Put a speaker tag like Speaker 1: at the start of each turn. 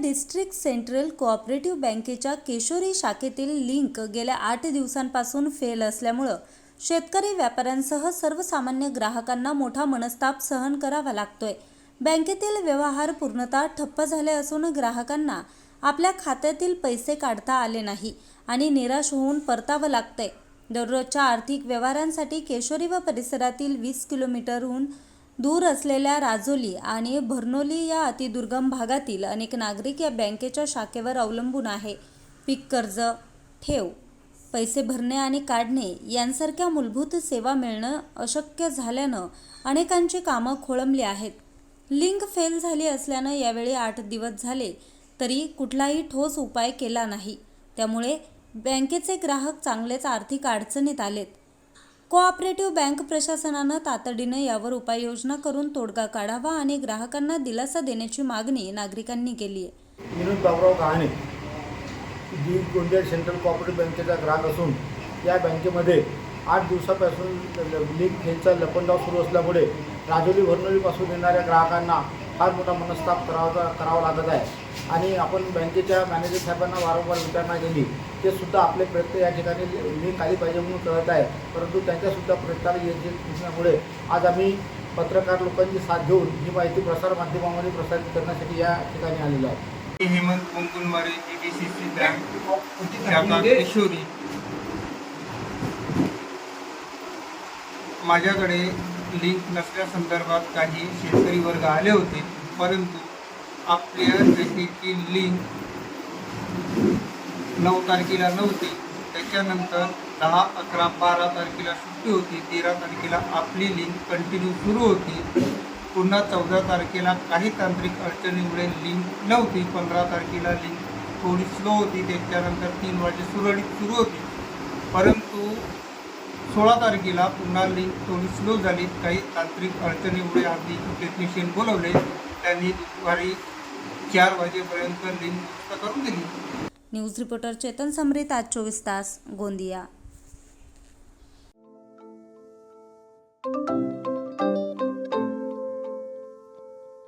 Speaker 1: District central cooperative बँकेच्या केशोरी शाखेतील link गेल्या आठ दिवसांपासून फेल असल्यामुळं शेतकरी व्यापाऱ्यांसह सर्वसामान्य ग्राहकांना मोठा मनस्ताप सहन करावा लागतोय. बँकेतील व्यवहार पूर्णतः ठप्प झाले असून ग्राहकांना आपल्या खात्यातील पैसे काढता आले नाही आणि निराश होऊन परतावं लागतंय. दररोजच्या आर्थिक व्यवहारांसाठी केशोरी व परिसरातील वीस किलोमीटरहून दूर असलेल्या राजोली आणि भरनोली या अतिदुर्गम भागातील अनेक नागरिक या बँकेच्या शाखेवर अवलंबून आहे. पीक कर्ज ठेव पैसे भरणे आणि काढणे यांसारख्या मूलभूत सेवा मिळणं अशक्य झाल्यानं अनेकांची कामं खोळंबली आहेत. लिंक फेल झाली असल्यानं यावेळी आठ दिवस झाले तरी कुठलाही ठोस उपाय केला नाही. त्यामुळे बँकेचे ग्राहक चांगलेच आर्थिक अडचणीत आलेत. कोऑपरेटिव्ह बँक प्रशासनानं तातडीनं यावर उपाययोजना करून तोडगा काढावा आणि ग्राहकांना दिलासा देण्याची मागणी नागरिकांनी केली आहे.
Speaker 2: विनोद बाबराव गहाणे जी गोंदिया सेंट्रल कोऑपरेटिव्ह बँकेचा ग्राहक असून या बँकेमध्ये आठ दिवसापासून लीग खेळचा लपंडाव सुरू असल्यामुळे राजोली भरनोलीपासून येणाऱ्या ग्राहकांना फार मोठा मनस्ताप करावा करावा लागत आहे. आणि आपण बँकेच्या मॅनेजर साहेबांना वारंवार विचारणा केली. ते सुद्धा आपले प्रयत्न या ठिकाणी लिंक आली पाहिजे म्हणून करत आहे. परंतु त्यांच्यासुद्धा प्रयत्नाला यश नसल्यामुळे आज आम्ही पत्रकार लोकांची साथ घेऊन ही माहिती प्रसारमाध्यमामध्ये प्रसारित करण्यासाठी या ठिकाणी आलेलो आहे
Speaker 3: Hemant Kunkunmare ji D C C bank शाखा किशोरी. माझ्याकडे लिंक नसल्यासंदर्भात काही शेतकरी वर्ग आले होते परंतु आपल्या शेतीची लिंक नऊ तारखेला नव्हती. त्याच्यानंतर दहा अकरा बारा तारखेला सुट्टी होती तेरा तारखेला आपली लिंक कंटिन्यू सुरू होती. पुन्हा चौदा तारखेला काही तांत्रिक अडचणीमुळे लिंक नव्हती पंधरा तारखेला लिंक थोडी स्लो होती त्याच्यानंतर तीन वाजे सुरळीत सुरू होती. परंतु सोळा तारखेला पुन्हा लिंक थोडी स्लो झाली. काही तांत्रिक अडचणीमुळे आम्ही टेक्निशियन बोलवले. त्यांनी दुपारी चार वाजेपर्यंत लिंक दुरुस्त करून दिली.
Speaker 1: न्यूज रिपोर्टर चेतन समरीत आज चोवीस तास गोंदिया.